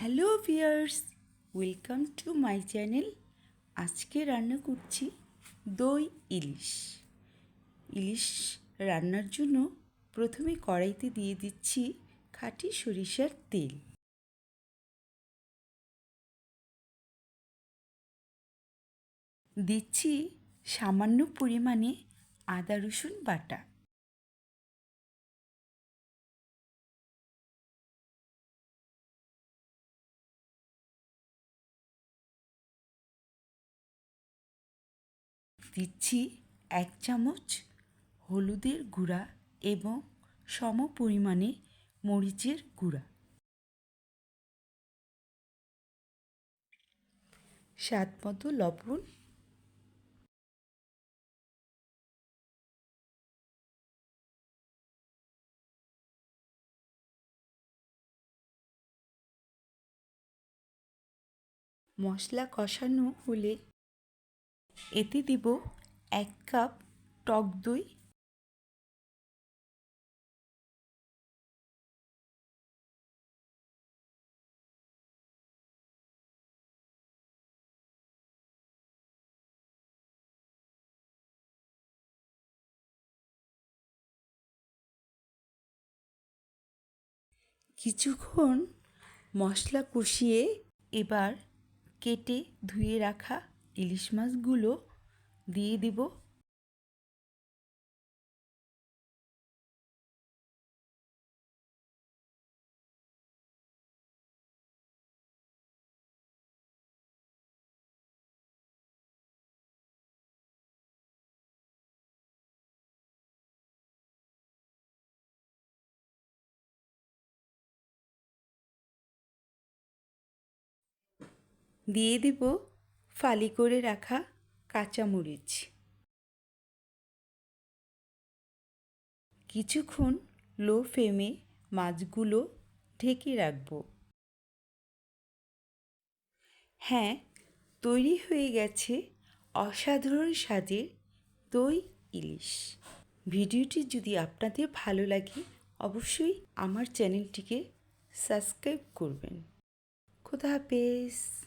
Hello viewers, welcome to my channel. আজকে রান্না করছি দই ইলিশ। ইলিশ রান্নার জন্য প্রথমে কড়াইতে দিয়ে দিচ্ছি খাঁটি সরিষার তেল। দিচ্ছি সামান্য পরিমাণে আদা রসুন বাটা। দিচ্ছি এক চামচ হলুদের গুঁড়া এবং সম পরিমাণে মরিচের গুঁড়া। স্বাদ মতো লবণ। মশলা কষানো হলে এতে দিব এক কাপ টক দই। কিছুক্ষণ মশলা কষিয়ে এবার কেটে ধুয়ে রাখা ইলিশ মাছগুলো দিয়ে দিব। দিয়ে দিব। ফালি করে রাখা কাঁচামরিচ। কিছুক্ষণ লো ফ্লেমে মাছগুলো ঢেকে রাখব। হ্যাঁ তৈরি হয়ে গেছে অসাধারণ স্বাদের দই ইলিশ। ভিডিওটি যদি আপনাদের ভালো লাগে, অবশ্যই আমার চ্যানেলটিকে সাবস্ক্রাইব করবেন। খোদা হাফেজ।